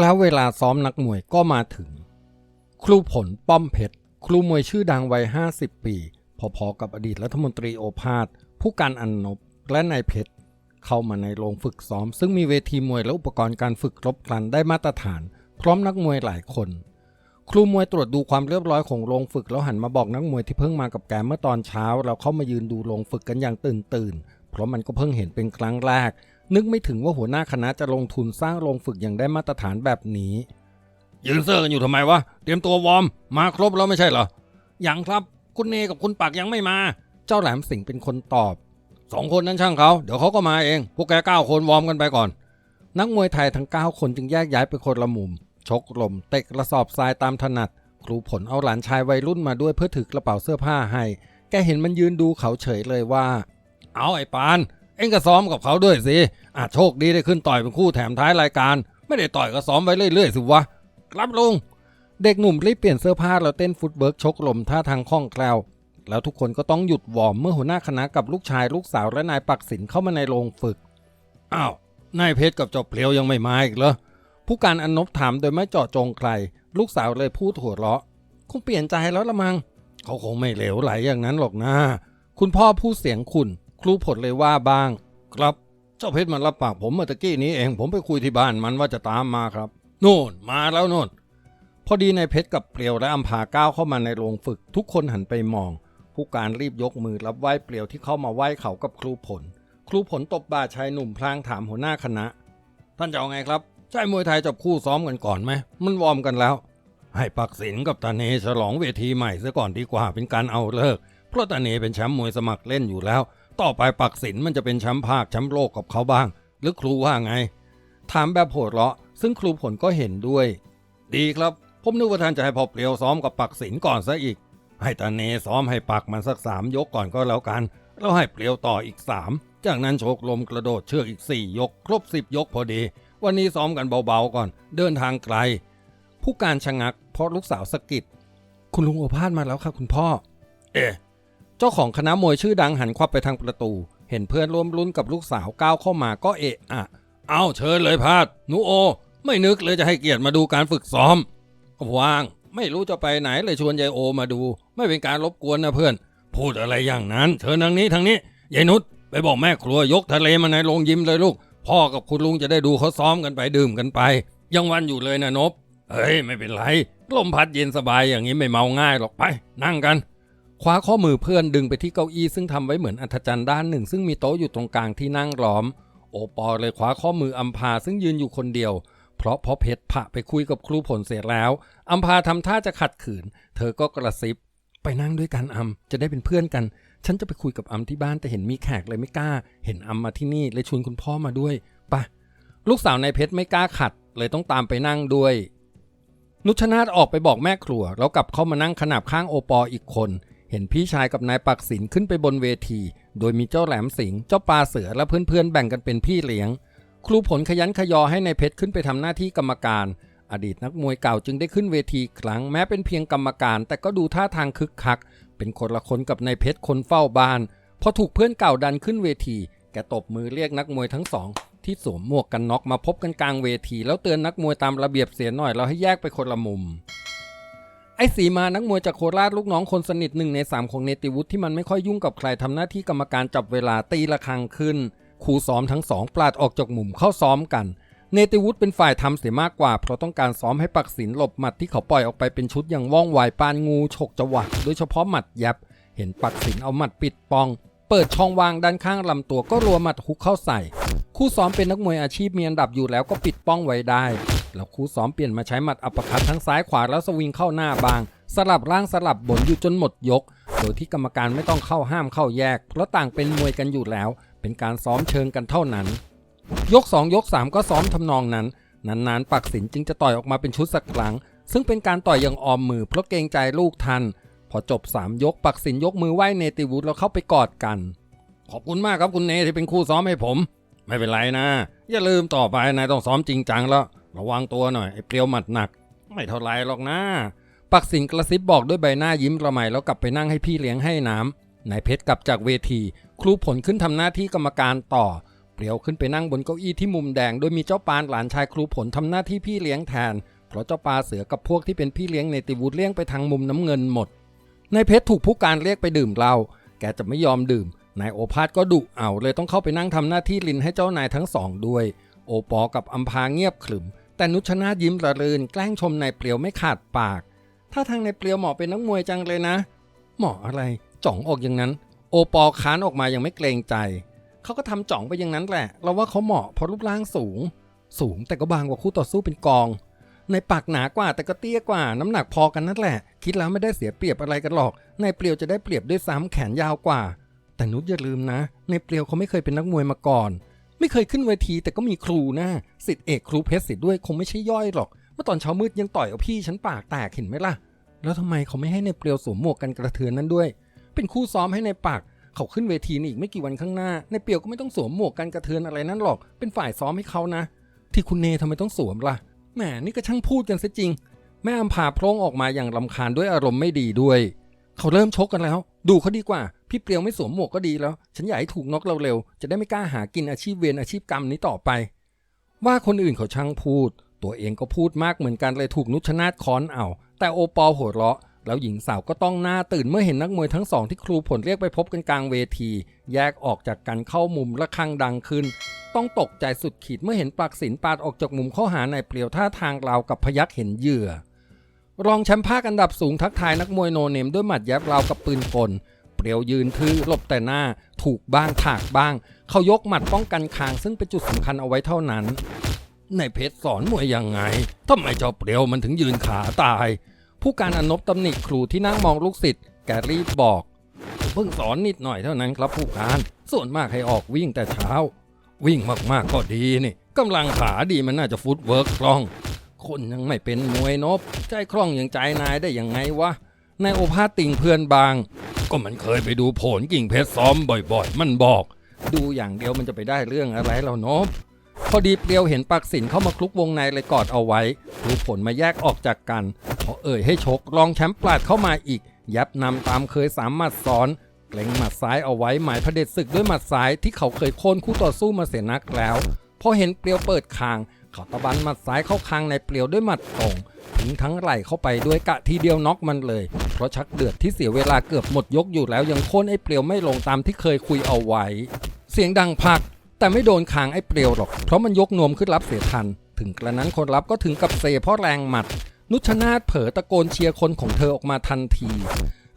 แล้วเวลาซ้อมนักมวยก็มาถึง ครูผลป้อมเพชร ครูมวยชื่อดังวัย 50 ปี พอๆกับอดีตรัฐมนตรีโอภาส ผู้การอันนบและนายเพชร เข้ามาในโรงฝึกซ้อม ซึ่งมีเวทีมวยและอุปกรณ์การฝึกรบกลันได้มาตรฐาน พร้อมนักมวยหลายคน ครูมวยตรวจดูความเรียบร้อยของโรงฝึกแล้วหันมาบอกนักมวยที่เพิ่งมากับแกเมื่อตอนเช้า เราเข้ามายืนดูโรงฝึกกันอย่างตื่นตื่นเพราะมันก็เพิ่งเห็นเป็นครั้งแรก นึกไม่ถึงว่าหัวหน้าคณะจะลงทุนสร้างโรงฝึกอย่างได้มาตรฐานแบบนี้ ยืนเซอร์กันอยู่ทำไมวะ เตรียมตัววอร์ม มาครบแล้วไม่ใช่เหรอ ยังครับ คุณเนกับคุณปักยังไม่มา เจ้าแหลมสิงห์เป็นคนตอบสองคนนั้นช่างเขา เดี๋ยวเขาก็มาเอง พวกแกเก้าคนวอร์มกันไปก่อน นักมวยไทยทั้ง 9 คนจึงแยกย้ายไปคนละมุม ชกลม เตะกระสอบทรายตามถนัด ครูผลเอาหลานชายวัยรุ่นมาด้วยเพื่อถือกระเป๋าเสื้อผ้าให้ แกเห็นมันยืนดูเขาเฉยเลยว่า เอาไอ้ปาน เอ็งก็ซ้อมกับเขาด้วยสิอาจโชคดีได้ขึ้นต่อยเป็นคู่แถมท้ายรายการ ไม่ได้ต่อยก็ซ้อมไว้เรื่อยๆสิวะ ครับลุง เด็กหนุ่มรีบเปลี่ยนเสื้อผ้าแล้วเต้นฟุตเบิร์กชกลมท่าทางคล่องแคล่ว แล้วทุกคนก็ต้องหยุดวอร์มเมื่อหัวหน้าคณะกับลูกชายลูกสาวและนายปักศิลเข้ามาในโรงฝึก อ้าว นายเพชรกับเจบเปลียวยังไม่มาอีกเหรอ ผู้การอนนบถามโดยไม่เจาะจงใคร ลูกสาวเลยพูดหัวเราะ คงเปลี่ยนใจแล้วละมัง้งเขาคงไม่เหลวไหลอย่างนั้นหรอกนะ คุณพ่อพูดเสียงขุน รูผลเลยว่าบ้าง ครับเจ้าเพชรมันรับปากผมเมื่อตะกี้นี้เองผมไปคุยที่บ้านมันว่าจะตามมาครับโน่นมาแล้วโน่นพอดีนายเพชรกับเปลียวและอัมพาก้าวเข้ามาในโรงฝึก ทุกคนหันไปมอง ผู้การรีบยกมือรับไหว้เปลียวที่เข้ามาไหว้เขากับครูผล ครูผลตบบ่าชายหนุ่มพลางถามหัวหน้าคณะ ท่านจะเอาไงครับใช่มวยไทยจับคู่ซ้อมกันก่อนไหมมันวอร์มกันแล้ว ให้ปักศิลกับตาเนฉลองเวทีใหม่ซะก่อนดีกว่าเป็นการเอาเลิกเพราะตาเนเป็นแชมป์มวยสมัครเล่นอยู่แล้ว ต่อไปปักศิลมันจะเป็นแชมป์ภาคแชมป์โลกกับเขาบ้าง หรือครูว่าไง ถามแบบโหดเราะ ซึ่งครูผลก็เห็นด้วย ดีครับ ผมนึกว่าท่านจะให้พอเปลียวซ้อมกับปักศิลก่อนซะอีก ให้ตาเนซ้อมให้ปักมันสักสามยกก่อนก็แล้วกัน แล้วให้เปลียวต่ออีกสามจากนั้นโชกลมกระโดดเชือกอีกสี่ยก ครบสิบยกพอดี วันนี้ซ้อมกันเบาๆก่อน เดินทางไกล ผู้การชะงักเพราะลูกสาวสะกิดคุณลุงโอภาสมาแล้วค่ะคุณพ่อ เอ๊ะ เจ้าของคณะมวยชื่อดังหันควับไปทางประตู เห็นเพื่อนร่วมรุ่นกับลูกสาวก้าวเข้ามาก็เอะอะ เอาเชิญเลยพาดหนูโอ ไม่นึกเลยจะให้เกียรติมาดูการฝึกซ้อมกว่าง ไม่รู้จะไปไหนเลยชวนยายโอมาดู ไม่เป็นการรบกวนนะเพื่อน พูดอะไรอย่างนั้น เชิญทางนี้ทางนี้ยายนุชไปบอกแม่ครัวยกทะเลมาในโรงยิมเลยลูก พ่อกับคุณลุงจะได้ดูเขาซ้อมกันไปดื่มกันไป ยังวันอยู่เลยนะนบเฮ้ยไม่เป็นไรลมพัดเย็นสบายอย่างนี้ไม่เมาง่ายหรอกไป นั่งกัน คว้าข้อมือเพื่อนดึงไปที่เก้าอี้ซึ่งทำไว้เหมือนอัธจันทร์ด้านหนึ่ง ซึ่งมีโต๊ะอยู่ตรงกลางที่นั่งล้อม โอปอเลยคว้าข้อมืออัมพาซึ่งยืนอยู่คนเดียว เพราะพอเพชรผะไปคุยกับครูผลเสร็จแล้วอัมพาทำท่าจะขัดขืน เธอก็กระซิบ ไปนั่งด้วยกันอัมจะได้เป็นเพื่อนกัน ฉันจะไปคุยกับอัมที่บ้านแต่เห็นมีแขกเลยไม่กล้า เห็นอัมมาที่นี่เลยชวนคุณพ่อมาด้วยปะลูกสาวนายเพชรไม่กล้าขัด เลยต้องตามไปนั่งด้วยนุชนาธออกไปบอกแม่ครัว แล้วกลับเข้ามานั่งขนาบข้างโอปออีกคน เห็นพี่ชายกับนายปักศิลขึ้นไปบนเวที โดยมีเจ้าแหลมสิงเจ้าปลาเสือและเพื่อนๆแบ่งกันเป็นพี่เลี้ยง ครูผลขยันขยอให้ในายเพชรขึ้นไปทำหน้าที่กรรมการ อดีตนักมวยเก่าจึงได้ขึ้นเวทีครั้งแม้เป็นเพียงกรรมการ แต่ก็ดูท่าทางคึกคัก เป็นคนละคนกับนายเพชรคนเฝ้าบ้านพอถูกเพื่อนเก่าดันขึ้นเวที แกตบมือเรียกนักมวยทั้งสองที่สวมหมวกกันน็อกมาพบกันกลางเวที แล้วเตือนนักมวยตามระเบียบเสียหน่อยแล้วให้แยกไปคนละมุม ไอ้สีมานักมวยจากโคราชลูกน้องคนสนิทหนึ่งในสามของเนติวุฒิที่มันไม่ค่อยยุ่งกับใครทำหน้าที่กรรมการจับเวลาตีละครังขึ้นครูซ้อมทั้งสองปลาดออกจากมุมเข้าซ้อมกัน เนติวุฒิเป็นฝ่ายทำเสียมากกว่า เพราะต้องการซ้อมให้ปักศิลหลบหมัดที่เขาปล่อยออกไปเป็นชุดอย่างว่องไวปานงูฉกจังหวะโดยเฉพาะหมัดยับ เห็นปักศิลเอาหมัดปิดปอง เปิดช่องวางด้านข้างลำตัวก็รัวหมัดฮุกเข้าใส่ คู่ซ้อมเป็นนักมวยอาชีพมีอันดับอยู่แล้วก็ปิดป้องไว้ได้ แล้วคู่ซ้อมเปลี่ยนมาใช้หมัดอัปเปอร์คัตทั้งซ้ายขวาแล้วสวิงเข้าหน้าบาง สลับร่างสลับบนอยู่จนหมดยก โดยที่กรรมการไม่ต้องเข้าห้ามเข้าแยก เพราะต่างเป็นมวยกันอยู่แล้ว เป็นการซ้อมเชิงกันเท่านั้น ยก 2 ยก 3 ก็ซ้อมทำนองนั้น นานๆ ปักศิลจึงจะต่อยออกมาเป็นชุดสักครั้ง ซึ่งเป็นการต่อยอย่างออมมือเพราะเกรงใจลูกทัน พอจบ 3 ยกปักศิลยกมือไหว้เนติวุฒิแล้วเข้าไปกอดกัน ขอบคุณมากครับคุณเนที่เป็นคู่ซ้อมให้ผม ไม่เป็นไรนะ อย่าลืมต่อไปนายต้องซ้อมจริงจังแล้ว ระวังตัวหน่อยไอ้เปรียวหมัดหนัก ไม่เท่าไรหรอกนะปักสิงกระซิบบอกด้วยใบหน้ายิ้มระไมแล้วกลับไปนั่งให้พี่เลี้ยงให้น้ำนายเพชรกลับจากเวที ครูผลขึ้นทำหน้าที่กรรมการต่อ เปรียวขึ้นไปนั่งบนเก้าอี้ที่มุมแดง โดยมีเจ้าปานหลานชายครูผลทำหน้าที่พี่เลี้ยงแทน เพราะเจ้าปาเสือกับพวกที่เป็นพี่เลี้ยงในติวุฒเลี้ยงไปทางมุมน้ำเงินหมดนายเพชรถูกผู้การเรียกไปดื่มเหล้าแกจะไม่ยอมดื่มนายโอภาสก็ดุเอาเลยต้องเข้าไปนั่งทำหน้าที่ลินให้เจ้านายทั้งสองด้วย โอปอกับอัมพาเงียบขรึม แต่นุชนายิ้มระรื่นแกล้งชมนายเปลียวไม่ขาดปาก ถ้าทางนายเปลียวเหมาะเป็นนักมวยจังเลยนะ เหมาะอะไรจ่องออกอย่างนั้น โอปอค้านออกมายังไม่เกรงใจ เขาก็ทำจ่องไปอย่างนั้นแหละ เราว่าเขาเหมาะเพราะรูปร่างสูง สูงแต่ก็บางกว่าคู่ต่อสู้เป็นกอง ในปากหนากว่าแต่ก็เตี้ยกว่า น้ำหนักพอกันนั่นแหละ คิดแล้วไม่ได้เสียเปรียบอะไรกันหรอก นายเปลียวจะได้เปรียบด้วยซ้ำแขนยาวกว่า แต่นุชอย่าลืมนะในเปลียวเขาไม่เคยเป็นนักมวยมาก่อน ไม่เคยขึ้นเวทีแต่ก็มีครูนะสิทธิเอกครูเพชรสิทธิ์ด้วยคงไม่ใช่ย่อยหรอก เมื่อตอนเช้ามืดยังต่อยเอาพี่ฉันปากแตกเห็นไหมล่ะ แล้วทำไมเขาไม่ให้ในเปลียวสวมหมวกกันกระเทือนนั้นด้วย เป็นคู่ซ้อมให้ในปากเขาขึ้นเวทีนี่อีกไม่กี่วันข้างหน้า ในเปลียวก็ไม่ต้องสวมหมวกกันกระเทือนอะไรนั่นหรอก เป็นฝ่ายซ้อมให้เขานะ ที่คุณเนทำไมต้องสวมล่ะ แหมนี่ก็ช่างพูดกันซะจริง แม่อัมพาโพร่งออกมาอย่างลำคาญด้วยอารมณ์ไม่ดีด้วย เขาเริ่มชกกันแล้ว ดูเขาดีกว่า พี่เปลียวไม่สวมหมวกก็ดีแล้ว ฉันอยากให้ถูกน็อกเร็วๆจะได้ไม่กล้าหากินอาชีพเวรอาชีพกรรมนี้ต่อไป ว่าคนอื่นเขาช่างพูด ตัวเองก็พูดมากเหมือนกันเลยถูกนุชนาธค้อนเอา แต่โอปอหัวเราะ แล้วหญิงสาวก็ต้องหน้าตื่นเมื่อเห็นนักมวยทั้งสองที่ครูผลเรียกไปพบกันกลางเวที แยกออกจากกันเข้ามุมระฆังดังขึ้น ต้องตกใจสุดขีดเมื่อเห็นปลักสินปาดออกจากมุมเข้าหานายเปลียวท่าทางราวกับพยักเห็นเหยื่อรองแชมป์ภาคอันดับสูงทักทายนักมวยโนเนมด้วยหมัดแยบราวกับปืนกล เปลียวยืนทื่อหลบแต่หน้าถูกบ้างถากบ้าง เขายกหมัดป้องกันคางซึ่งเป็นจุดสำคัญเอาไว้เท่านั้นนายเพชรสอนมวยยังไงทำไมเจ้าเปลียวมันถึงยืนขาตาย ผู้การอนบตำหนิครูที่นั่งมองลูกศิษย์แกรีบบอกเพิ่งสอนนิดหน่อยเท่านั้นครับผู้การ ส่วนมากให้ออกวิ่งแต่เช้า วิ่งมากๆก็ดีนี่กำลังขาดีมันน่าจะฟุตเวิร์กคล่อง คนยังไม่เป็นมวยนบ ใจคล่องอย่างใจนายได้ยังไงวะนายโอภาสติงเพื่อนบาง ก็มันเคยไปดูผลกิ่งเพชรซ้อมบ่อย ๆ มันบอก ดูอย่างเดียวมันจะไปได้เรื่องอะไรแล้วนบพอดีเปลียวเห็นปักสินเข้ามาคลุกวงในเลยกอดเอาไว้ครูผลมาแยกออกจากกันพอเอ่ยให้ชกรองแชมป์ปลาดเข้ามาอีก ยับนำตามเคยสามหมัดซ้อนเกรงหมัดซ้ายเอาไว้หมายพระเด็จศึกด้วยหมัดซ้ายที่เขาเคยโค่นคู่ต่อสู้มาเสียนักแล้วพอเห็นเปลียวเปิดคาง เขาตะบันหมัดซ้ายเข้าคางในเปลียวด้วยหมัดตรงทิ้งทั้งไหล่เข้าไปด้วยกะทีเดียวน็อกมันเลย เพราะชักเดือดที่เสียเวลาเกือบหมดยกอยู่แล้วยังโค่นไอ้เปลียวไม่ลงตามที่เคยคุยเอาไว้ เสียงดังพัก แต่ไม่โดนคางไอ้เปลียวหรอก เพราะมันยกนวมขึ้นรับเสียทัน ถึงกระนั้นคนรับก็ถึงกับเซเพราะแรงหมัด นุชนาธเผอตะโกนเชียร์คนของเธอออกมาทันที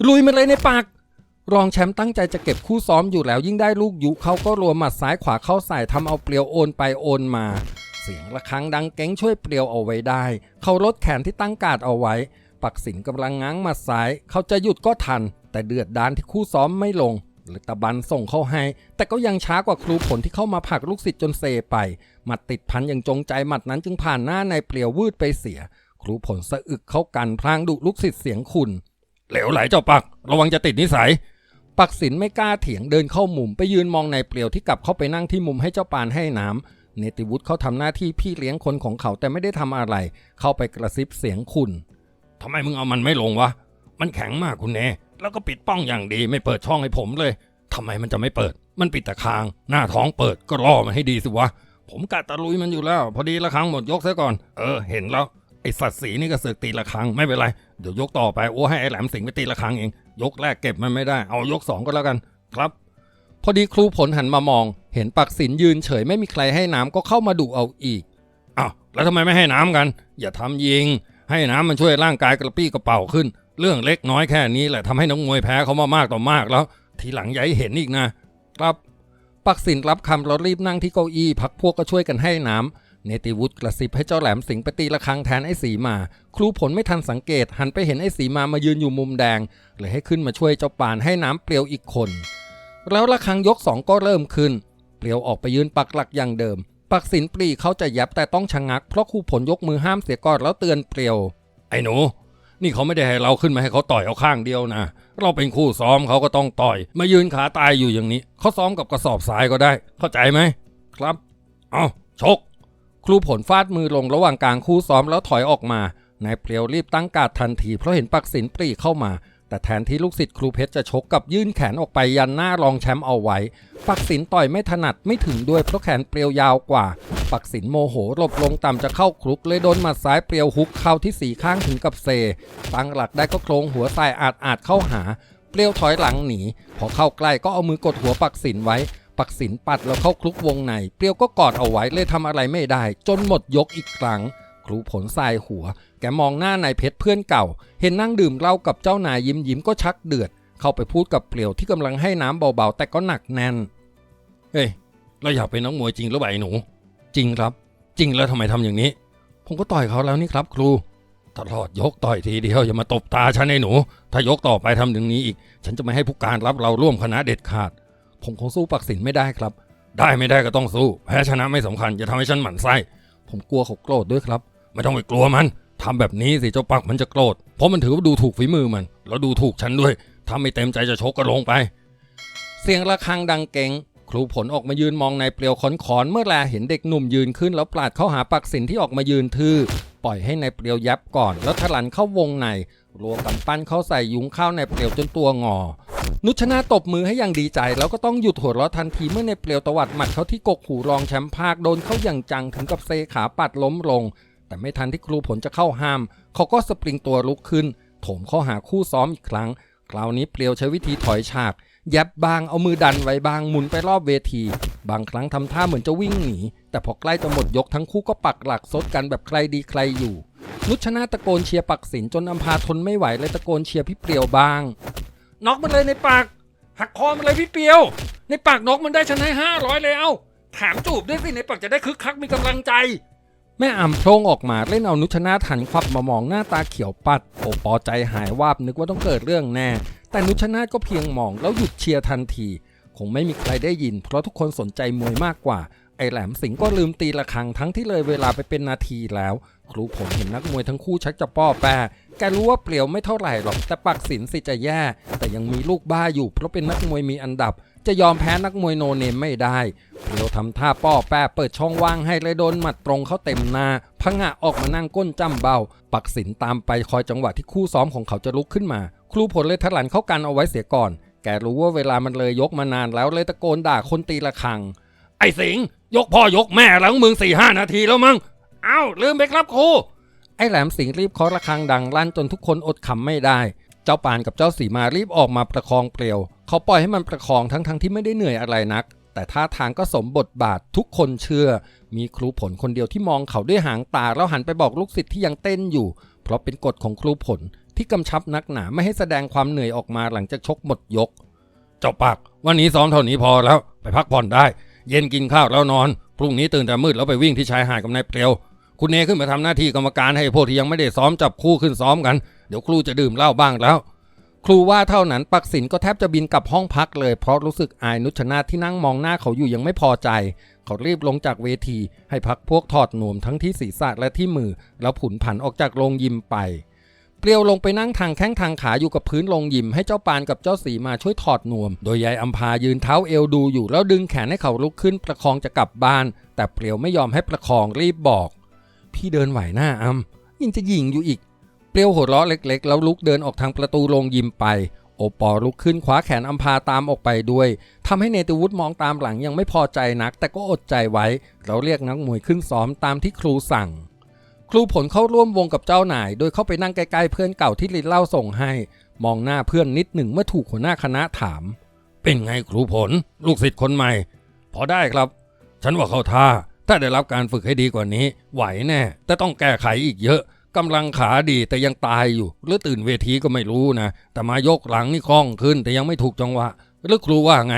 ลุยมาเลยในปากรองแชมป์ตั้งใจจะเก็บคู่ซ้อมอยู่แล้วยิ่งได้ลูกยุเขาก็รัวหมัดซ้ายขวาเข้าใส่ทำเอาเปลียวโอนไปโอนมา สียงระฆังดังเก้งช่วยเปลียวเอาไว้ได้ เขาลดแขนที่ตั้งกาดเอาไว้ ปักสินกำลังง้างมัดซ้าย เขาจะหยุดก็ทัน แต่เดือดดานที่คู่ซ้อมไม่ลงเลยตะบันส่งเข้าให้ แต่ก็ยังช้ากว่าครูผลที่เข้ามาผลักลูกศิษย์จนเซไปหมัดติดพันอย่างจงใจหมัดนั้นจึงผ่านหน้านายเปลียววืดไปเสีย ครูผลสะอึกเข้ากันพลางดุลูกศิษย์เสียงขุนเหลวไหลเจ้าปัก ระวังจะติดนิสัย ปักสินไม่กล้าเถียงเดินเข้ามุมไปยืนมองนายเปลียวที่กลับเข้าไปนั่งที่มุมให้เจ้าปานให้น้ำ เนติวุฒิเขาทำหน้าที่พี่เลี้ยงคนของเขาแต่ไม่ได้ทำอะไร เข้าไปกระซิบเสียงคุณทำไมมึงเอามันไม่ลงวะ มันแข็งมากคุณเน แล้วก็ปิดป้องอย่างดีไม่เปิดช่องให้ผมเลยทำไมมันจะไม่เปิด มันปิดแต่คาง หน้าท้องเปิดก็ล่อมันให้ดีสิวะ ผมกะตะลุยมันอยู่แล้ว พอดีละครั้งหมดยกซะก่อน เออ เห็นแล้ว ไอสัตว์สีนี่ก็เสือกตีละครั้งไม่เป็นไร เดี๋ยวยกต่อไปโอ้ให้ไอแหลมสิงไปตีละครั้งเอง ยกแรกเก็บมันไม่ได้ เอายกสองก็แล้วกัน ครับ พอดีครูผลหันมามอง เห็นปักสินยืนเฉยไม่มีใครให้น้ำก็เข้ามาดุเอาอีกอ้าวแล้วทำไมไม่ให้น้ำกัน อย่าทำยิง ให้น้ำมันช่วยร่างกายกระปี้กระเป๋าขึ้น เรื่องเล็กน้อยแค่นี้แหละทำให้นักมวยแพ้เขามามากต่อมากแล้ว ทีหลังย่าให้เห็นอีกนะ ครับ ปักสินรับคำแล้วรีบนั่งที่เก้าอี้พักพวกก็ช่วยกันให้น้ำเนติวุฒิกระซิบให้เจ้าแหลมสิงไปตีละคังแทนไอ้สีมา ครูผลไม่ทันสังเกต หันไปเห็นไอ้สีมามายืนอยู่มุมแดงเลยให้ขึ้นมาช่วยเจ้าปานให้น้ำเปลียวอีกคน แล้วละคังยกสองก็เริ่มขึ้น เปลียวออกไปยืนปักหลักอย่างเดิม ปักสินปรีเขาจะยับแต่ต้องชะงักเพราะครูผลยกมือห้ามเสียก่อนแล้วเตือนเปลียว ไอ้หนู นี่เขาไม่ได้ให้เราขึ้นมาให้เขาต่อยเอาข้างเดียวนะ เราเป็นคู่ซ้อมเขาก็ต้องต่อย มายืนขาตายอยู่อย่างนี้ เขาซ้อมกับกระสอบทรายก็ได้ เข้าใจไหม ครับ เอาชก ครูผลฟาดมือลงระหว่างกลางคู่ซ้อมแล้วถอยออกมานายเปลียวรีบตั้งการดทันทีเพราะเห็นปักสินปรีเข้ามา แต่แทนที่ลูกศิษย์ครูเพชรจะชกกับยื่นแขนออกไปยันหน้ารองแชมป์เอาไว้ ปักศิลต่อยไม่ถนัดไม่ถึงด้วยเพราะแขนเปรียวยาวกว่า ปักศิลโมโหหลบลงต่ำจะเข้าคลุกเลยโดนหมัดซ้ายเปรียวฮุกเข้าที่สีข้างถึงกับเซ ตั้งหลักได้ก็โครงหัวใส่อาจอาจเข้าหา เปรียวถอยหลังหนี พอเข้าใกล้ก็เอามือกดหัวปักศิลไว้ ปักศิลปัดแล้วเข้าคลุกวงใน เปรียวก็กอดเอาไว้เลยทำอะไรไม่ได้ จนหมดยกอีกครั้ง รูผลทรายหัว แกมองหน้านายเพชรเพื่อนเก่า เห็นนั่งดื่มเหล้ากับเจ้านายยิ้มยิ้มก็ชักเดือด เข้าไปพูดกับเปลียวที่กำลังให้น้ำเบาๆ แต่ก็หนักแน่น เฮ้ยเราอยากเป็นนักมวยจริงหรือเปล่าไอ้หนู จริงครับ จริงแล้วทำไมทำอย่างนี้ ผมก็ต่อยเขาแล้วนี่ครับ ครูตลอดยกต่อยทีเดียวอย่ามาตบตาฉันไอ้หนู ถ้ายกต่อไปทำอย่างนี้อีก ฉันจะไม่ให้ผู้การรับเราร่วมคณะเด็ดขาด ผมคงสู้ปักสินไม่ได้ครับ ได้ไม่ได้ก็ต้องสู้ แพ้ชนะไม่สำคัญจะทำให้ฉันหมั่นไส้ ผมกลัวเขาโกรธด้วยครับ ไม่ต้องไปกลัวมันทำแบบนี้สิเจ้าปักมันจะโกรธ เพราะมันถือว่าดูถูกฝีมือมัน แล้วดูถูกฉันด้วยถ้าไม่เต็มใจจะชกก็ลงไป เสียงระฆังดังเก่งครูผลออกมายืนมองนายเปลียวขอนเมื่อแลเห็นเด็กหนุ่มยืนขึ้น แล้วปลาดเข้าหาปักสินที่ออกมายืนทื่อปล่อยให้นายเปลียวยับก่อน แล้วทะลันเข้าวงในรัวกำปั้นเข้าใส่ยุงเข้านายเปลียวจนตัวงอ นุชนาตบมือให้อย่างดีใจ แล้วก็ต้องหยุดหัวเราะทันทีเมื่อนายเปลียวตวัดหมัดเขาที่กกหูรองแชมป์ภาคโดนเข้าอย่างจังถึงกับเซขาปัดล้มลง แต่ไม่ทันที่ครูผลจะเข้าห้าม เขาก็สปริงตัวลุกขึ้น โถมเข้าหาคู่ซ้อมอีกครั้ง คราวนี้เปลียวใช้วิธีถอยฉาก ยับบางเอามือดันไว้บางหมุนไปรอบเวที บางครั้งทำท่าเหมือนจะวิ่งหนี แต่พอใกล้จะหมดยกทั้งคู่ก็ปักหลักซดกันแบบใครดีใครอยู่ นุชนาตะโกนเชียร์ปักสินจนอัมพาทนไม่ไหวเลยตะโกนเชียร์พี่เปลียวบางน็อกมันเลยในปาก หักคอมันเลยพี่เปียว ในปากนกมันได้ฉันให้ห้าร้อยเลยเอาถามจูบด้วยสิในปากจะได้คึกคักมีกำลังใจ แม่อ่ำโพรงออกมาเล่นเอานุชนาถันควับมามองหน้าตาเขียวปัดโอปอใจหายวาบนึกว่าต้องเกิดเรื่องแน่ แต่นุชนาก็เพียงมองแล้วหยุดเชียร์ทันที คงไม่มีใครได้ยิน เพราะทุกคนสนใจมวยมากกว่า ไอแหลมสิงก็ลืมตีละครังทั้งที่เลยเวลาไปเป็นนาทีแล้ว ครูผมเห็นนักมวยทั้งคู่ชักจะป้อแปรแกรู้ว่าเปลี่ยวไม่เท่าไหร่หรอกแต่ปักสินสิจะแย่ แต่ยังมีลูกบ้าอยู่เพราะเป็นนักมวยมีอันดับ จะยอมแพ้นักมวยโนเนมไม่ได้เปลียวทำท่าป้อแป้เปิดช่องว่างให้เลยโดนหมัดตรงเข้าเต็มหน้าพังะออกมานั่งก้นจ้ำเบา ปักสินตามไปคอยจังหวะที่คู่ซ้อมของเขาจะลุกขึ้นมา ครูผลเลยทะลันเข้ากันเอาไว้เสียก่อน แกรู้ว่าเวลามันเลยยกมานานแล้วเลยตะโกนด่าคนตีละครัง ไอ้สิงยกพ่อยกแม่แล้วมึงสี่ห้านาทีแล้วมั้งเอ้าลืมไปครับครูไอ้แหลมสิงรีบเคาะระฆังดังลั่นจนทุกคนอดขำไม่ได้ เจ้าปานกับเจ้าสีมารีบออกมาประคองเปลว เขาปล่อยให้มันประคองทั้งๆทที่ไม่ได้เหนื่อยอะไรนัก แต่ท่าทางก็สมบทบาททุกคนเชื่อ มีครูผลคนเดียวที่มองเขาด้วยหางตาแล้วหันไปบอกลูกศิษย์ที่ยังเต้นอยู่ เพราะเป็นกฎของครูผลที่กำชับนักหนาไม่ให้แสดงความเหนื่อยออกมาหลังจากชกหมดยก เจ้าปักวันนี้ซ้อมเท่านี้พอแล้วไปพักผ่อนได้ เย็นกินข้าวแล้วนอน พรุ่งนี้ตื่นแต่มืดแล้วไปวิ่งที่ชายหาดกับนายเปลวคุณเนขึ้นมาทำหน้าที่กรรมการให้พวกที่ยังไม่ได้ซ้อมจับคู่ขึ้นซ้อมกัน เดี๋ยวครูจะดื่มเหล้าบ้างแล้ว ครูว่าเท่านั้นปักสินก็แทบจะบินกลับห้องพักเลย เพราะรู้สึกอายนุชนาที่นั่งมองหน้าเขาอยู่ยังไม่พอใจ เขารีบลงจากเวที ให้พักพวกถอดหนวมทั้งที่ศีรษะและที่มือ แล้วผุนผันออกจากโรงยิมไป เปลียวลงไปนั่งทางแข้งทางขาอยู่กับพื้นโรงยิม ให้เจ้าปานกับเจ้าสีมาช่วยถอดหนวม โดยยายอัมพายืนเท้าเอวดูอยู่แล้วดึงแขนให้เขาลุกขึ้นประคองจะกลับบ้าน แต่เปลียวไม่ยอมให้ประคองรีบบอก พี่เดินไหวหน้าอัมยังจะยิงอยู่อีก ปลียวหัวเราะเล็กๆ แล้วลุกเดินออกทางประตูโรงยิมไป โอปอลุกขึ้นคว้าแขนอัมพาตามออกไปด้วยทำให้เนติวุฒิมองตามหลังยังไม่พอใจนัก แต่ก็อดใจไว้ เราเรียกนักมวยขึ้นซ้อมตามที่ครูสั่ง ครูผลเข้าร่วมวงกับเจ้านาย โดยเข้าไปนั่งใกล้ๆเพื่อนเก่าที่ลินเล่าส่งให้ มองหน้าเพื่อนนิดหนึ่งเมื่อถูกหัวหน้าคณะถาม เป็นไงครูผล ลูกศิษย์คนใหม่ พอได้ครับ ฉันว่าเขาท่าถ้าได้รับการฝึกให้ดีกว่านี้ ไหวแน่ แต่ต้องแก้ไขอีกเยอะ กำลังขาดีแต่ยังตายอยู่ หรือตื่นเวทีก็ไม่รู้นะ แต่มายกหลังนี่คล่องขึ้น แต่ยังไม่ถูกจังหวะหรือครูว่าไง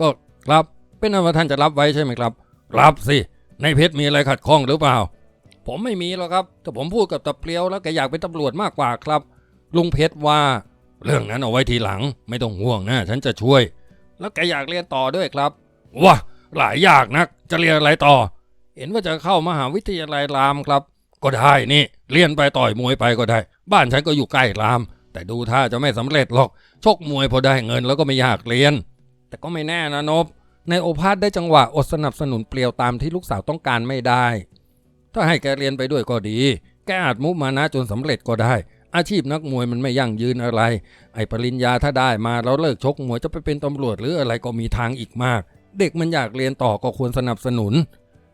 ก็รับเป็นอันว่าท่านจะรับไว้ใช่ไหมครับ รับสิในเพชรมีอะไรขัดข้องหรือเปล่า ผมไม่มีหรอกครับแต่ผมพูดกับตะเปียวแล้วแกอยากเป็นตำรวจมากกว่าครับ ลุงเพชรว่า เรื่องนั้นเอาไว้ทีหลัง ไม่ต้องห่วงนะ ฉันจะช่วย แล้วแกอยากเรียนต่อด้วยครับว้าหลายอยากนัก จะเรียนอะไรต่อ เห็นว่าจะเข้ามหาวิทยาลัยรามครับ ก็ได้นี่เรียนไปต่อยมวยไปก็ได้ บ้านฉันก็อยู่ใกล้ราม แต่ดูท่าจะไม่สำเร็จหรอก ชกมวยพอได้เงินแล้วก็ไม่อยากเรียน แต่ก็ไม่แน่นะนบในโอภาสได้จังหวะอดสนับสนุนเปลี่ยวตามที่ลูกสาวต้องการไม่ได้ ถ้าให้แกเรียนไปด้วยก็ดี แกอาจมุมานะจนสำเร็จก็ได้ อาชีพนักมวยมันไม่ยั่งยืนอะไร ไอ้ปริญญาถ้าได้มาแล้วเลิกชกมวยจะไปเป็นตำรวจหรืออะไรก็มีทางอีกมาก เด็กมันอยากเรียนต่อก็ควรสนับสนุน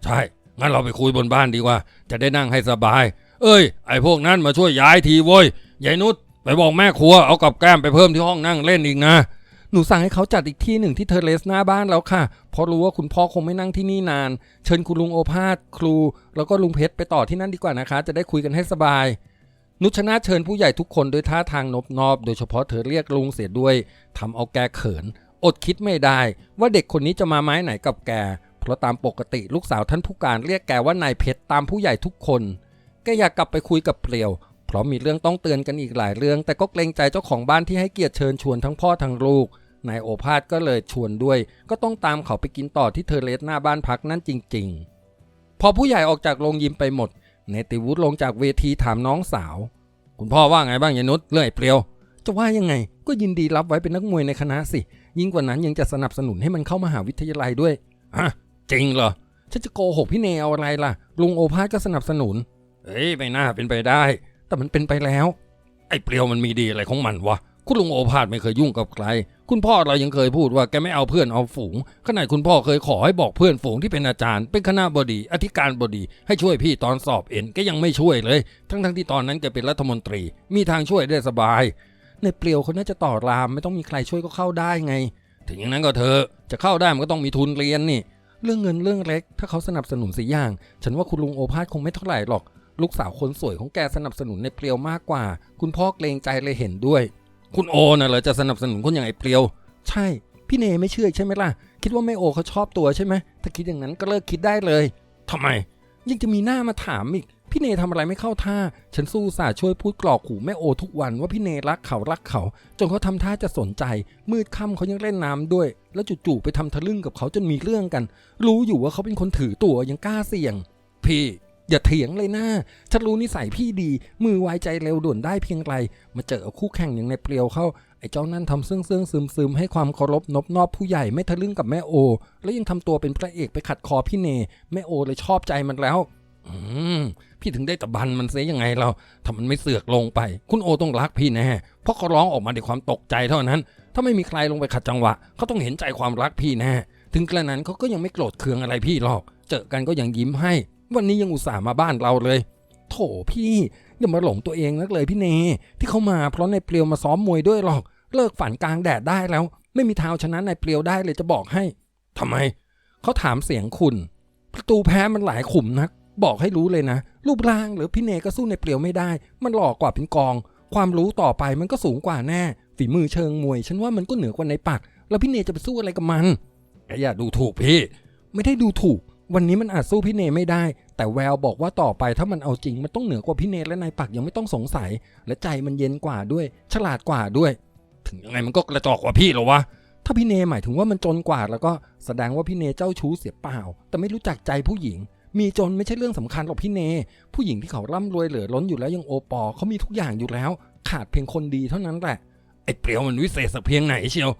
ใช่ งั้นเราไปคุยบนบ้านดีกว่า จะได้นั่งให้สบาย เอ้ย ไอ้พวกนั้นมาช่วยย้ายทีโว้ยยายนุชไปบอกแม่ครัวเอากับแก้มไปเพิ่มที่ห้องนั่งเล่นอีกนะ หนูสั่งให้เขาจัดอีกที่หนึ่งที่เทเลสหน้าบ้านแล้วค่ะ เพราะรู้ว่าคุณพ่อคงไม่นั่งที่นี่นาน เชิญคุณลุงโอภาสครู แล้วก็ลุงเพชรไปต่อที่นั่นดีกว่านะคะ จะได้คุยกันให้สบาย นุชนาเชิญผู้ใหญ่ทุกคนด้วยท่าทางนบนอบ โดยเฉพาะเธอเรียกลุงเสียด้วยทำเอาแกเขิน อดคิดไม่ได้ ว่าเด็กคนนี้จะมาไม้ไหนกับแก เพราะตามปกติลูกสาวท่านผู้การเรียกแกว่านายเพชรตามผู้ใหญ่ทุกคนแกอยากกลับไปคุยกับเปลียว เพราะมีเรื่องต้องเตือนกันอีกหลายเรื่อง แต่ก็เกรงใจเจ้าของบ้านที่ให้เกียรติเชิญชวนทั้งพ่อทั้งลูกนายโอภาสก็เลยชวนด้วย ก็ต้องตามเขาไปกินต่อที่เทอร์เลสหน้าบ้านพักนั่นจริง ๆ พอผู้ใหญ่ออกจากโรงยิมไปหมดเนติวุฒิลงจากเวทีถามน้องสาว คุณพ่อว่าไงบ้างยานุชเรื่องไอ้เปลียว จะว่ายังไงก็ยินดีรับไว้เป็นนักมวยในคณะสิ ยิ่งกว่านั้นยังจะสนับสนุนให้มันเข้ามหาวิทยาลัยด้วยฮะ จริงเหรอ ฉันจะโกหกพี่เนเอาอะไรล่ะ ลุงโอภาสก็สนับสนุน เฮ้ยไม่น่าเป็นไปได้ แต่มันเป็นไปแล้ว ไอ้เปลียวมันมีดีอะไรของมันวะ คุณลุงโอภาสไม่เคยยุ่งกับใคร คุณพ่อเรายังเคยพูดว่าแกไม่เอาเพื่อนเอาฝูง ขนาดคุณพ่อเคยขอให้บอกเพื่อนฝูงที่เป็นอาจารย์ เป็นคณะบดี อธิการบดี ให้ช่วยพี่ตอนสอบเอ็นก็ยังไม่ช่วยเลย ทั้งๆที่ตอนนั้นแกเป็นรัฐมนตรี มีทางช่วยได้สบาย ในเปลียวเขาน่าจะต่อรามไม่ต้องมีใครช่วยก็เข้าได้ไง ถึงอย่างนั้นก็เถอะ จะเข้าได้มันก็ต้องมีทุนเรียนนี่ เรื่องเงินเรื่องเล็ก ถ้าเขาสนับสนุนสิอย่าง ฉันว่าคุณลุงโอภาสคงไม่เท่าไหร่หรอก ลูกสาวคนสวยของแกสนับสนุนในเปลียวมากกว่า คุณพ่อเกรงใจเลยเห็นด้วย คุณโอน่ะเหรอจะสนับสนุนคนอย่างไอ้เปลียว ใช่ พี่เนไม่เชื่อใช่ไหมล่ะ คิดว่าไม่โอเขาชอบตัวใช่ไหมถ้าคิดอย่างนั้นก็เลิกคิดได้เลยทำไม ยังจะมีหน้ามาถามอีก พี่เนทำอะไรไม่เข้าท่า ฉันสู้สาช่วยพูดกรอกหูแม่โอทุกวันว่าพี่เนรักเขารักเขา จนเขาทำท่าจะสนใจ มืดค่ำเขายังเล่นน้ำด้วย แล้วจู่ๆไปทำทะลึ่งกับเขาจนมีเรื่องกัน รู้อยู่ว่าเขาเป็นคนถือตัวยังกล้าเสี่ยง พี่อย่าเถียงเลยนะฉันรู้นิสัยพี่ดี มือไวใจเร็วด่วนได้เพียงไร มาเจอคู่แข่งอย่างในเปลียวเข้า ไอ้เจ้านั่นทำเซึ่องซึ่งซึมซึมให้ความเคารพนบนอบผู้ใหญ่ไม่ทะลึ่งกับแม่โอ แล้วยังทำตัวเป็นพระเอกไปขัดคอพี่เน แม่โอเลยชอบใจมันแล้ว อืม พี่ถึงได้ตะบันมันเสียยังไงเราถ้ามันไม่เสือกลงไป คุณโอต้องรักพี่แน่เพราะเขาร้องออกมาด้วยความตกใจเท่านั้น ถ้าไม่มีใครลงไปขัดจังหวะเขาต้องเห็นใจความรักพี่แน่ถึงกระนั้นเขาก็ยังไม่โกรธเคืองอะไรพี่หรอก เจอกันก็ยังยิ้มให้ วันนี้ยังอุตส่าห์มาบ้านเราเลย โถพี่อย่ามาหลงตัวเองนักเลยพี่เน ที่เขามาเพราะในายเปลียวมาซ้อมมวยด้วยหรอก เลิกฝันกลางแดดได้แล้ว ไม่มีทางเอาชนะในายเปลียวได้เลยจะบอกให้ทำไมเขาถามเสียงคุณ ประตูแพ้มันหลายขุมนัก บอกให้รู้เลยนะ รูปร่างหรือพี่เนก็สู้ในเปลียวไม่ได้ มันหล่อกว่าเป็นกอง ความรู้ต่อไปมันก็สูงกว่าแน่ ฝีมือเชิงมวย ฉันว่ามันก็เหนือกว่าในปัก แล้วพี่เนจะไปสู้อะไรกับมัน อย่าดูถูกพี่ ไม่ได้ดูถูก วันนี้มันอาจสู้พี่เนไม่ได้ แต่แววบอกว่าต่อไปถ้ามันเอาจริงมันต้องเหนือกว่าพี่เนและนายปักยังไม่ต้องสงสัย และใจมันเย็นกว่าด้วย ฉลาดกว่าด้วย ถึงยังไงมันก็กระจอกกว่าพี่หรอวะถ้าพี่เนหมายถึงว่ามันจนกว่าแล้วก็แสดงว่าพี่เนเจ้าชู้เสียเปล่า แต่ไม่รู้จักใจผู้หญิง มีจนไม่ใช่เรื่องสำคัญหรอกพี่เน ผู้หญิงที่เขาร่ำรวยเหลือล้นอยู่แล้วยังโอปอเขามีทุกอย่างอยู่แล้ว ขาดเพียงคนดีเท่านั้นแหละไอ้เปรียวมันวิเศษสักเพียงไหนเชียว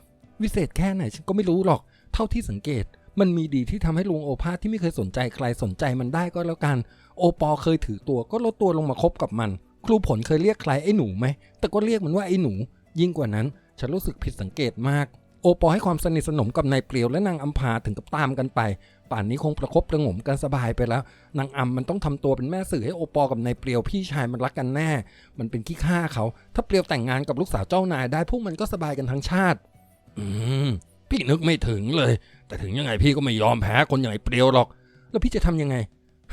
วิเศษแค่ไหนฉันก็ไม่รู้หรอก เท่าที่สังเกต มันมีดีที่ทำให้ลุงโอภาสที่ไม่เคยสนใจใครสนใจมันได้ก็แล้วกัน โอปอเคยถือตัวก็ลดตัวลงมาคบกับมัน ครูผลเคยเรียกใครไอ้หนูไหมแต่ก็เรียกมันว่าไอ้หนู ยิ่งกว่านั้น ฉันรู้สึกผิดสังเกตมากโอปอให้ความสนิทสนมกับนายเปลียวและนางอัมพาถึงกับตามกันไป ป่านนี้คงประคบประงมกันสบายไปแล้ว นางอัมมันต้องทำตัวเป็นแม่สื่อให้โอปอกับนายเปลียวพี่ชายมันรักกันแน่ มันเป็นขี้ข้าเขา ถ้าเปลียวแต่งงานกับลูกสาวเจ้านายได้พวกมันก็สบายกันทั้งชาติ อืม พี่นึกไม่ถึงเลย แต่ถึงยังไงพี่ก็ไม่ยอมแพ้คนอย่างไอ้เปลียวหรอก แล้วพี่จะทำยังไง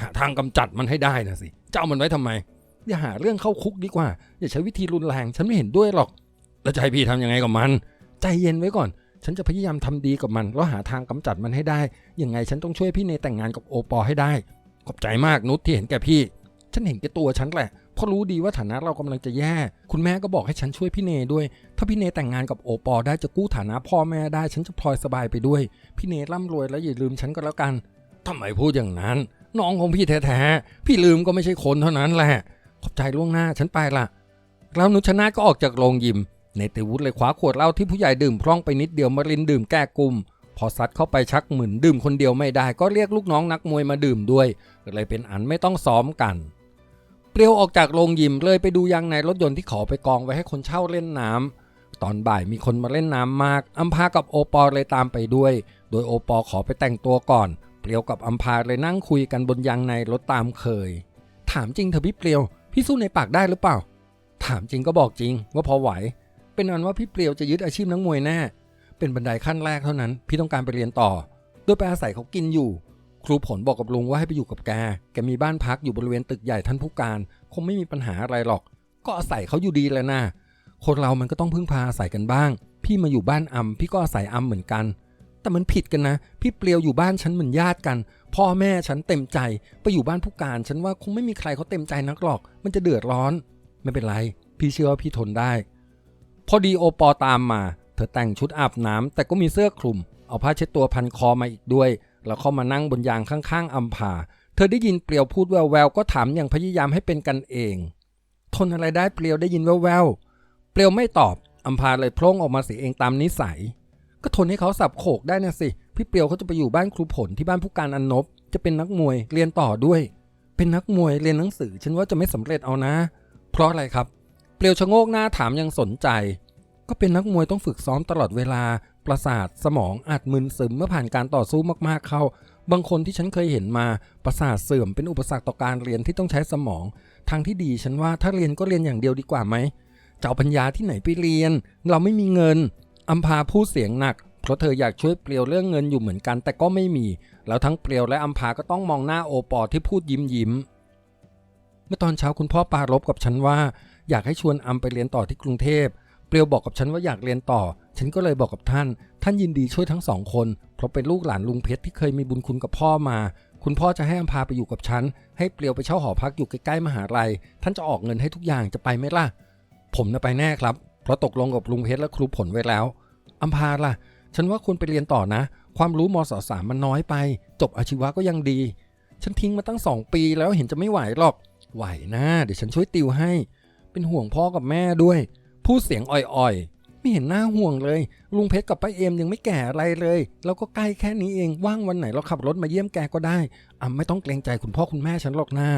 หาทางกำจัดมันให้ได้นะสิ เจะเอามันไว้ทำไม อย่าหาเรื่องเข้าคุกดีกว่า อย่าใช้วิธีรุนแรง ฉันไม่เห็นด้วยหรอก แล้วจะให้พี่ทำยังไงกับมัน ใจเย็นไว้ก่อน ฉันจะพยายามทำดีกับมันแล้วหาทางกำจัดมันให้ได้ ยังไงฉันต้องช่วยพี่เนแต่งงานกับโอปอให้ได้ ขอบใจมากนุชที่เห็นแก่พี่ ฉันเห็นแก่ตัวฉันแหละเพราะรู้ดีว่าฐานะเรากำลังจะแย่ คุณแม่ก็บอกให้ฉันช่วยพี่เนด้วย ถ้าพี่เนแต่งงานกับโอปอได้จะกู้ฐานะพ่อแม่ได้ ฉันจะพลอยสบายไปด้วย พี่เนร่ำรวยแล้วอย่าลืมฉันก็แล้วกันทำไมพูดอย่างนั้น น้องของพี่แท้ๆ พี่ลืมก็ไม่ใช่คนเท่านั้นแหละ ขอบใจล่วงหน้าฉันไปละแล้วนุชนาก็ออกจากโรงยิม เนติวุฒิเลยคว้าขวดเหล้าที่ผู้ใหญ่ดื่มพร่องไปนิดเดียวมารินดื่มแก้กลุ่มพอซัดเข้าไปชักหมื่นดื่มคนเดียวไม่ได้ ก็เรียกลูกน้องนักมวยมาดื่มด้วยเลยเป็นอันไม่ต้องซ้อมกัน เปรียวออกจากโรงยิมเลยไปดูยางในรถยนต์ที่ขอไปกองไว้ให้คนเช่าเล่นน้ำตอนบ่ายมีคนมาเล่นน้ำมากอัมพากับโอปอเลยตามไปด้วย โดยโอปอขอไปแต่งตัวก่อน เปรียวกับอัมพาเลยนั่งคุยกันบนยางในรถตามเคย ถามจริงเถอะพี่เปรียวพี่สู้ในปากได้หรือเปล่า ถามจริงก็บอกจริงว่าพอไหว เป็นอันว่าพี่เปรียวจะยึดอาชีพนักมวยแน่ เป็นบันไดขั้นแรกเท่านั้น พี่ต้องการไปเรียนต่อ โดยไปอาศัยเขากินอยู่ ครูผลบอกกับลุงว่าให้ไปอยู่กับแก แกมีบ้านพักอยู่บริเวณตึกใหญ่ท่านผู้การ คงไม่มีปัญหาอะไรหรอก ก็อาศัยเขาอยู่ดีเลยนะคนเรามันก็ต้องพึ่งพาอาศัยกันบ้าง พี่มาอยู่บ้านอำพี่ก็อาศัยอำเหมือนกัน แต่มันผิดกันนะ พี่เปลียวอยู่บ้านฉันเหมือนญาติกัน พ่อแม่ฉันเต็มใจ ไปอยู่บ้านผู้การ ฉันว่าคงไม่มีใครเขาเต็มใจนักหรอก มันจะเดือดร้อน ไม่เป็นไร พี่เชื่อว่าพี่ทนได้ พอดีโอปอตามมา เธอแต่งชุดอาบน้ำแต่ก็มีเสื้อคลุม เอาผ้าเช็ดตัวพันคอมาอีกด้วย แล้วเข้ามานั่งบนยางข้างๆอัมพา เธอได้ยินเปลียวพูดแววๆก็ถามอย่างพยายามให้เป็นกันเอง ทนอะไรได้เปลียวได้ยินแววๆเปลียวไม่ตอบอัมพาเลยพล่งออกมาเสียเองตามนิสัย ก็ทนให้เขาสับโขกได้นะสิ พี่เปลียวเขาจะไปอยู่บ้านครูผลที่บ้านผู้การอนนบ จะเป็นนักมวยเรียนต่อด้วย เป็นนักมวยเรียนหนังสือ ฉันว่าจะไม่สำเร็จเอานะ เพราะอะไรครับ เปลียวชะโงกหน้าถามยังสนใจ ก็เป็นนักมวยต้องฝึกซ้อมตลอดเวลา ประสาทสมองอาจมึนซึมเมื่อผ่านการต่อสู้มากๆเข้า บางคนที่ฉันเคยเห็นมา ประสาทเสื่อมเป็นอุปสรรคต่อการเรียนที่ต้องใช้สมอง ทางที่ดีฉันว่าถ้าเรียนก็เรียนอย่างเดียวดีกว่าไหมจะเอาปัญญาที่ไหนไปเรียน เราไม่มีเงินอัมพาพูดเสียงหนัก เพราะเธออยากช่วยเปลียวเรื่องเงินอยู่เหมือนกัน แต่ก็ไม่มี แล้วทั้งเปลียวและอัมพาก็ต้องมองหน้าโอปอที่พูดยิ้มยิ้มเมื่อตอนเช้าคุณพ่อปารบกับฉันว่า อยากให้ชวนอัมไปเรียนต่อที่กรุงเทพ เปลียวบอกกับฉันว่าอยากเรียนต่อ ฉันก็เลยบอกกับท่าน ท่านยินดีช่วยทั้งสองคน เพราะเป็นลูกหลานลุงเพชรที่เคยมีบุญคุณกับพ่อมา คุณพ่อจะให้อัมพาไปอยู่กับฉัน ให้เปลียวไปเช่าหอพักอยู่ใกล้ๆมหาลัย ท่านจะออกเงินให้ทุกอย่างจะไปไหมล่ะ ผมน่ะไปแน่ครับ เพราะตกลงกับลุงเพชรและครูผลไว้แล้วอัมพาล่ะ ฉันว่าคุณไปเรียนต่อนะ ความรู้มศสามมันน้อยไป จบอาชีวะก็ยังดี ฉันทิ้งมาตั้งสองปีแล้วเห็นจะไม่ไหวหรอก ไหวนะเดี๋ยวฉันช่วยติวให้ เป็นห่วงพ่อกับแม่ด้วย พูดเสียงอ่อยๆ ไม่เห็นหน้าห่วงเลย ลุงเพชรกับป้าเอมยังไม่แก่อะไรเลย แล้วก็ใกล้แค่นี้เอง ว่างวันไหนเราขับรถมาเยี่ยมแกก็ได้อำไม่ต้องเกรงใจคุณพ่อคุณแม่ฉันหรอกนะ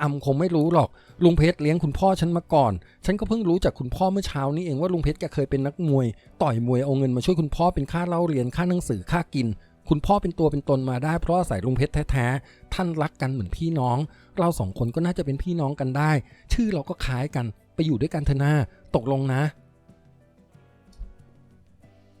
อำคงไม่รู้หรอก ลุงเพชรเลี้ยงคุณพ่อฉันมาก่อน ฉันก็เพิ่งรู้จากคุณพ่อเมื่อเช้านี้เองว่าลุงเพชรแกเคยเป็นนักมวย ต่อยมวยเอาเงินมาช่วยคุณพ่อเป็นค่าเล่าเรียนค่าหนังสือค่ากินคุณพ่อเป็นตัวเป็นตนมาได้เพราะอาศัยลุงเพชรแท้ๆ ท่านรักกันเหมือนพี่น้อง เราสองคนก็น่าจะเป็นพี่น้องกันได้ ชื่อเราก็คล้ายกัน ไปอยู่ด้วยกันเถอะนาตกลงนะ